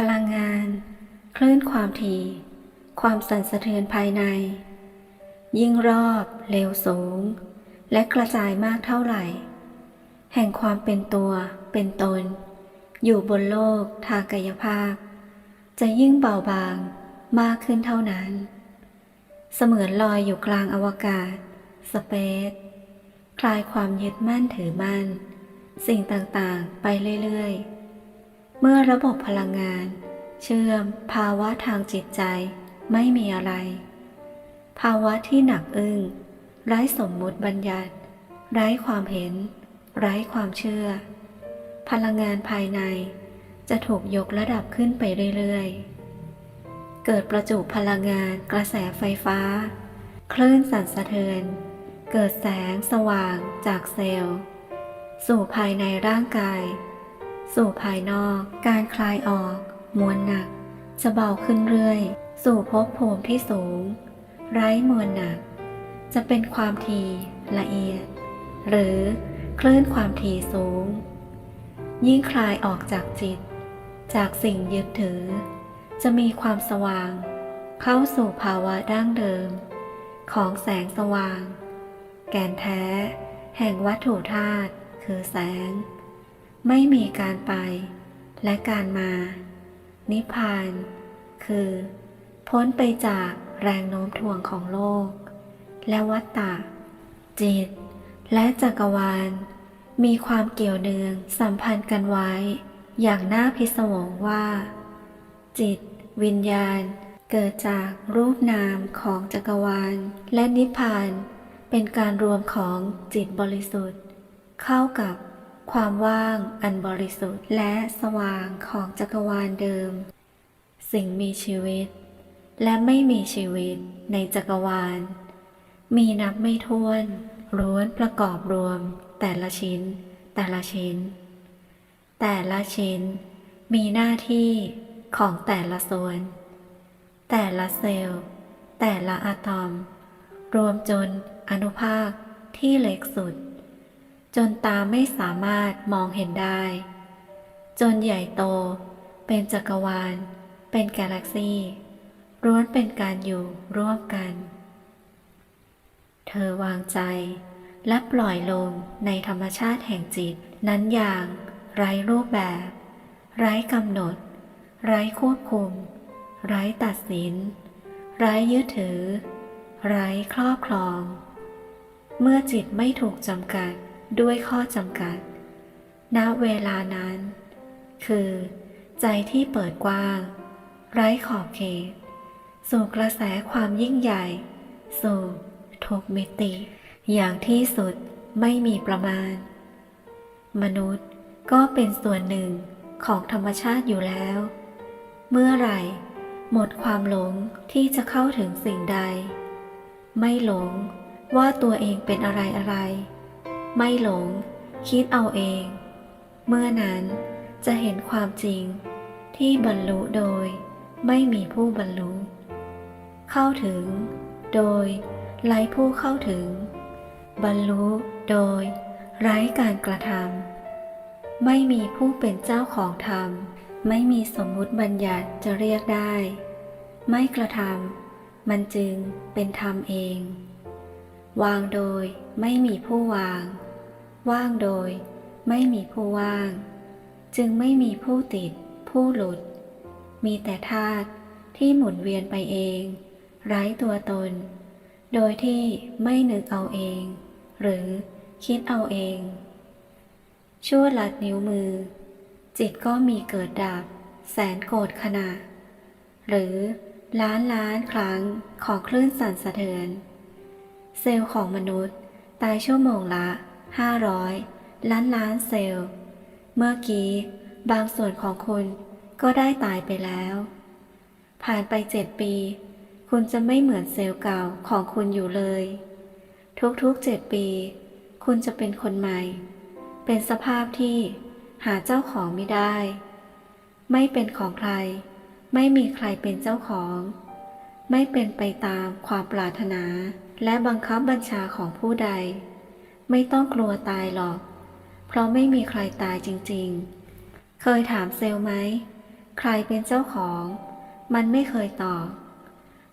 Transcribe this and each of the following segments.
พลังงาน คลื่นความถี่ ความสั่นสะเทือนภายใน ยิ่งรอบเร็วสูง และกระจายมากเท่าไหร่ แห่งความเป็นตัวเป็นตน อยู่บนโลกทางกายภาพ จะยิ่งเบาบางมากขึ้นเท่านั้น เสมือนลอยอยู่กลางอวกาศ สเปซคลายความยึดมั่นถือมั่น สิ่งต่างๆ ไปเรื่อยๆ เมื่อระบบพลังงาน เชื่อมภาวะทางจิตใจไม่มีอะไร ภาวะที่หนักอึ้งไร้สมมุติบัญญัติ ไร้ความเห็น ไร้ความเชื่อ พลังงานภายในจะถูกยกระดับขึ้นไปเรื่อยๆ เกิดประจุพลังงานกระแสไฟฟ้า คลื่นสั่นสะเทือน เกิดแสงสว่างจากเซลล์ สู่ภายในร่างกาย สู่ภายนอก การคลายออก มวลหนัก จะเบาขึ้นเรื่อย สู่ภพภูมิที่สูง ไร้มวลหนัก จะเป็นความถี่ละเอียด หรือคลื่นความถี่สูง ยิ่งคลายออกจากจิต จากสิ่งยึดถือ จะมีความสว่าง เข้าสู่ภาวะดั้งเดิม ของแสงสว่าง แก่นแท้ แห่งวัตถุธาตุคือแสง ไม่มีการไปและการมา นิพพาน คือ พ้นไปจากแรงโน้มถ่วงของโลก และวัฏฏะจิต และจักรวาล มีความเกี่ยวเนื่องสัมพันธ์กันไว้ อย่างน่าพิศวงว่า จิต วิญญาณ เกิดจากรูปนามของจักรวาล และนิพพาน เป็นการรวมของจิตบริสุทธิ์ เข้ากับ ความว่างอันบริสุทธิ์และสว่างของจักรวาลเดิม สิ่งมีชีวิต และไม่มีชีวิตในจักรวาล มีนับไม่ถ้วนล้วนประกอบรวม แต่ละชิ้น แต่ละชิ้น แต่ละชิ้น มีหน้าที่ของแต่ละส่วน แต่ละเซลล์ แต่ละอะตอม รวมจนอนุภาคที่เล็กสุด จนตาไม่สามารถมองเห็นได้ จนใหญ่โต เป็นจักรวาล เป็นกาแล็กซี่ล้วนเป็นการอยู่ร่วมกัน เธอวางใจและปล่อยลงในธรรมชาติแห่งจิต นั้นอย่าง ไร้รูปแบบ ไร้กำหนด ไร้ควบคุม ไร้ตัดสิน ไร้ยึดถือ ไร้ครอบครอง เมื่อจิตไม่ถูกจำกัด ด้วยข้อจำกัด ณ เวลานั้น คือ ใจที่เปิดกว้าง ไร้ขอบเขต สู่กระแสความยิ่งใหญ่ สู่ทุกมิติ อย่างที่สุดไม่มีประมาณ มนุษย์ก็เป็นส่วนหนึ่งของธรรมชาติอยู่แล้ว เมื่อไหร่ หมดความหลงที่จะเข้าถึงสิ่งใด ไม่หลงว่าตัวเองเป็นอะไรอะไร ไม่หลง คิดเอาเอง เมื่อนั้นจะเห็นความจริงที่บรรลุโดยไม่มีผู้บรรลุ เข้าถึง โดยไร้ผู้เข้าถึง บรรลุโดยไร้การกระทำไม่มีผู้เป็นเจ้าของธรรม ไม่มีสมมุติบัญญัติจะเรียกได้ ไม่กระทำมันจึงเป็นธรรมเอง วางโดยไม่มีผู้วาง ว่างโดย ไม่มีผู้ว่าง จึงไม่มีผู้ติด ผู้หลุด มีแต่ธาตุที่หมุนเวียนไปเอง ไร้ตัวตน โดยที่ไม่นึกเอาเอง หรือคิดเอาเอง ชั่วลัดนิ้วมือ จิตก็มีเกิดดับ แสนโกรธขณะ หรือล้านล้านครั้งของคลื่นสั่นสะเทือน เซลล์ของมนุษย์ตายชั่วโมงละ 500 ล้านล้านเซลล์ เมื่อกี้บางส่วนของคุณก็ได้ตายไปแล้ว ผ่านไปเจ็ดปี คุณจะไม่เหมือนเซลล์เก่าของคุณอยู่เลย ทุกๆเจ็ดปี คุณจะเป็นคนใหม่ เป็นสภาพที่หาเจ้าของไม่ได้ ไม่เป็นของใคร ไม่มีใครเป็นเจ้าของ ไม่เป็นไปตามความปรารถนาและบังคับบัญชาของผู้ใด ไม่ต้องกลัวตายหรอก เพราะไม่มีใครตายจริงๆ เคยถามเซลล์ไหม ใครเป็นเจ้าของ มันไม่เคยตอบ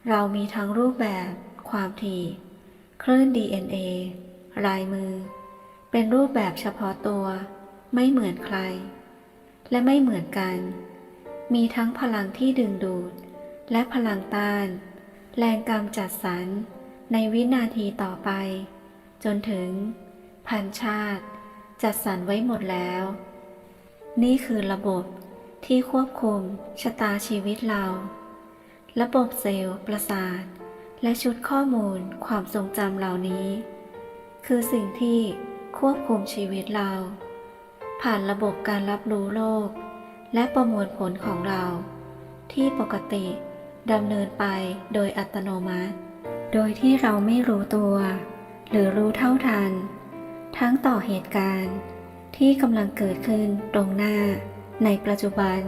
เรามีทั้งรูปแบบ ความถี่คลื่น DNA ลายมือ เป็นรูปแบบเฉพาะตัว ไม่เหมือนใคร และไม่เหมือนกัน มีทั้งพลังที่ดึงดูด และพลังต้าน แรงกรรมจัดสรรในวินาทีต่อไป จนถึง พันชาติ จัดสรรไว้หมดแล้ว นี่คือระบบที่ควบคุมชะตาชีวิตเรา ระบบเซลล์ประสาท และชุดข้อมูลความทรงจำเหล่านี้ คือสิ่งที่ควบคุมชีวิตเรา ผ่านระบบการรับรู้โลก และประมวลผลของเรา ที่ปกติดำเนินไปโดยอัตโนมัติ โดยที่เราไม่รู้ตัว หรือรู้เท่าทัน ทั้งต่อเหตุการณ์ที่กำลังเกิดขึ้นตรงหน้าในปัจจุบัน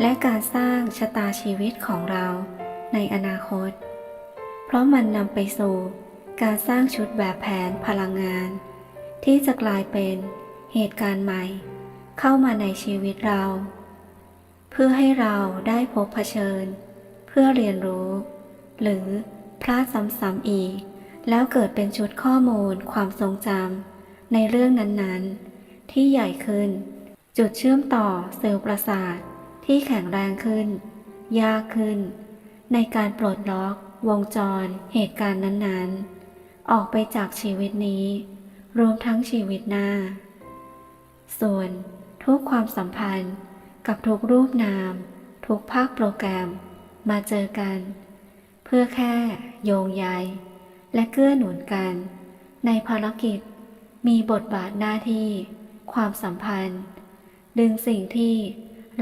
และการสร้างชะตาชีวิตของเราในอนาคต เพราะมันนำไปสู่การสร้างชุดแบบแผนพลังงาน ที่จะกลายเป็นเหตุการณ์ใหม่ เข้ามาในชีวิตเรา เพื่อให้เราได้พบเผชิญ เพื่อเรียนรู้ หรือพลาดซ้ำๆอีก แล้วเกิดเป็นชุดข้อมูลความทรงจำในเรื่องนั้นๆ ที่ใหญ่ขึ้น จุดเชื่อมต่อเซลล์ประสาทที่แข็งแรงขึ้น ยากขึ้น ในการปลดล็อกวงจรเหตุการณ์นั้นๆ ออกไปจากชีวิตนี้ รวมทั้งชีวิตหน้า ส่วนทุกความสัมพันธ์กับทุกรูปนาม ทุกภาคโปรแกรมมาเจอกัน เพื่อแค่โยงใย และเกื้อหนุนกัน ในภารกิจมีบทบาทหน้าที่ ความสัมพันธ์ ดึงสิ่งที่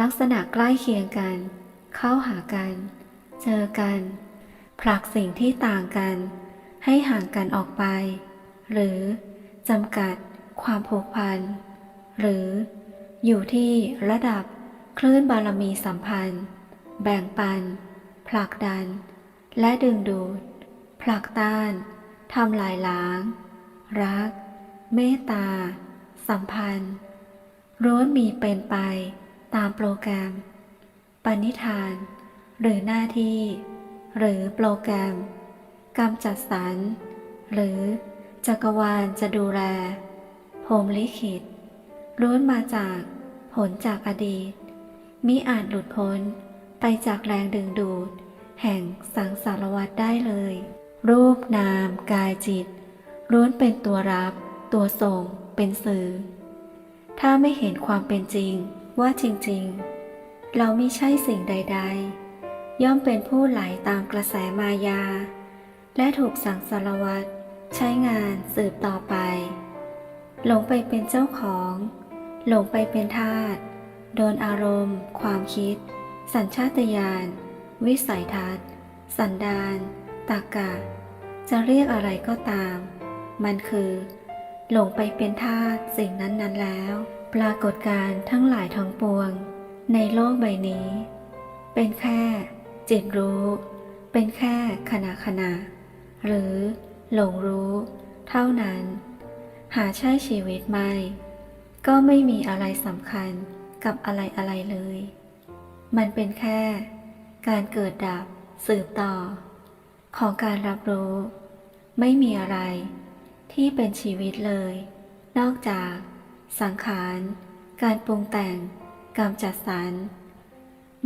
ลักษณะใกล้เคียงกัน เข้าหากัน เจอกันผลักสิ่งที่ต่างกัน ให้ห่างกันออกไป หรือจำกัดความผูกพัน หรืออยู่ที่ระดับคลื่นบารมีสัมพันธ์ แบ่งปัน ผลักดัน และดึงดูด ผลักต้านทำลายล้าง รัก เมตตา สัมพันธ์ร้วนมีเป็นไปตามโปรแกรม ปณิธาน หรือหน้าที่ หรือโปรแกรมกรรมจัดสรรหรือจักรวาลจะดูแลพรหมลิขิตล้วนมาจากผลจากอดีต มิอาจหลุดพ้นไปจากแรงดึงดูด แห่งสังสารวัฏได้เลย รูปนาม กายจิตล้วนเป็นตัวรับ ตัวส่ง เป็นสื่อ ถ้าไม่เห็นความเป็นจริงว่าจริงๆ เราไม่ใช่สิ่งใด ๆ ย่อมเป็นผู้ไหลตามกระแสมายา และถูกสังสารวัฏใช้งานสืบต่อไป หลงไปเป็นเจ้าของ หลงไปเป็นทาสโดนอารมณ์ ความคิด สัญชาตญาณ วิสัยทัศน์ สันดาน ตากะ จะเรียกอะไรก็ตาม มันคือ หลงไปเป็นทาสสิ่งนั้นๆแล้ว ปรากฏการณ์ทั้งหลายทั้งปวง ในโลกใบนี้ เป็นแค่จิตรู้ เป็นแค่ขณะขณะ หรือหลงรู้ เท่านั้น หาใช่ชีวิตไม่ ก็ไม่มีอะไรสำคัญกับอะไรอะไรเลย มันเป็นแค่ การเกิดดับสืบต่อ ของการรับรู้ ไม่มีอะไร ที่เป็นชีวิตเลย นอกจาก สังขาร การปรุงแต่งกรรมจัดสรร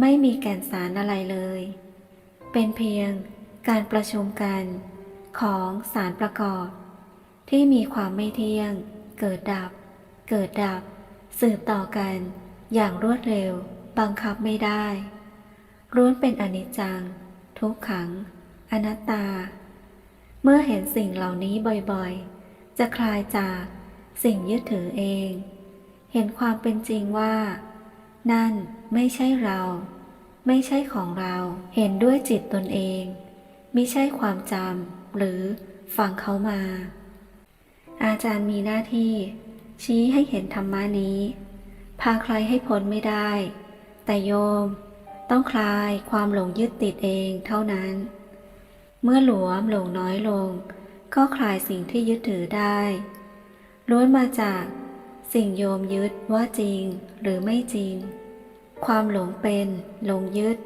ไม่มีแก่นสารอะไรเลย เป็นเพียงการประชุมกันของสารประกอบ ที่มีความไม่เที่ยง เกิดดับ เกิดดับ สืบต่อกันอย่างรวดเร็ว บังคับไม่ได้ล้วนเป็นอนิจจัง ทุกขัง อนัตตา เมื่อเห็นสิ่งเหล่านี้บ่อยๆ จะคลายจากสิ่งยึดถือเอง เห็นความเป็นจริงว่า นั่นไม่ใช่เรา ไม่ใช่ของเรา เห็นด้วยจิตตนเองมิใช่ความจำหรือฟังเขามา อาจารย์มีหน้าที่ ชี้ให้เห็นธรรมะนี้ พาใครให้พ้นไม่ได้ แต่โยม ต้องคลายความหลงยึดติดเองเท่านั้น เมื่อหลวมหลงน้อยลง ก็คลายสิ่งที่ยึดถือได้ล้วนมาจากสิ่งโยมยึดว่าจริงหรือไม่จริง ความหลงเป็นหลงยึด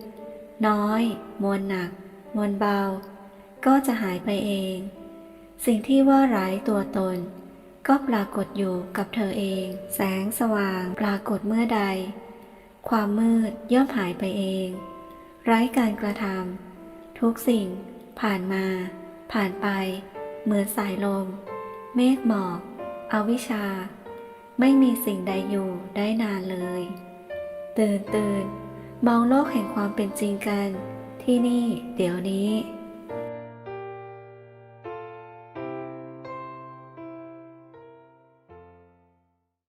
น้อย มวลหนัก มวลเบา ก็จะหายไปเอง สิ่งที่ว่าร้ายตัวตน ก็ปรากฏอยู่กับเธอเอง แสงสว่างปรากฏเมื่อใด ความมืดย่อมหายไปเอง ไร้การกระทำทุกสิ่ง ผ่านมา ผ่านไป เหมือนสายลม เมฆหมอก อวิชชา ไม่มีสิ่งใดอยู่ได้นานเลย ตื่นตื่นมองโลกแห่งความเป็นจริงกัน ที่นี่เดี๋ยวนี้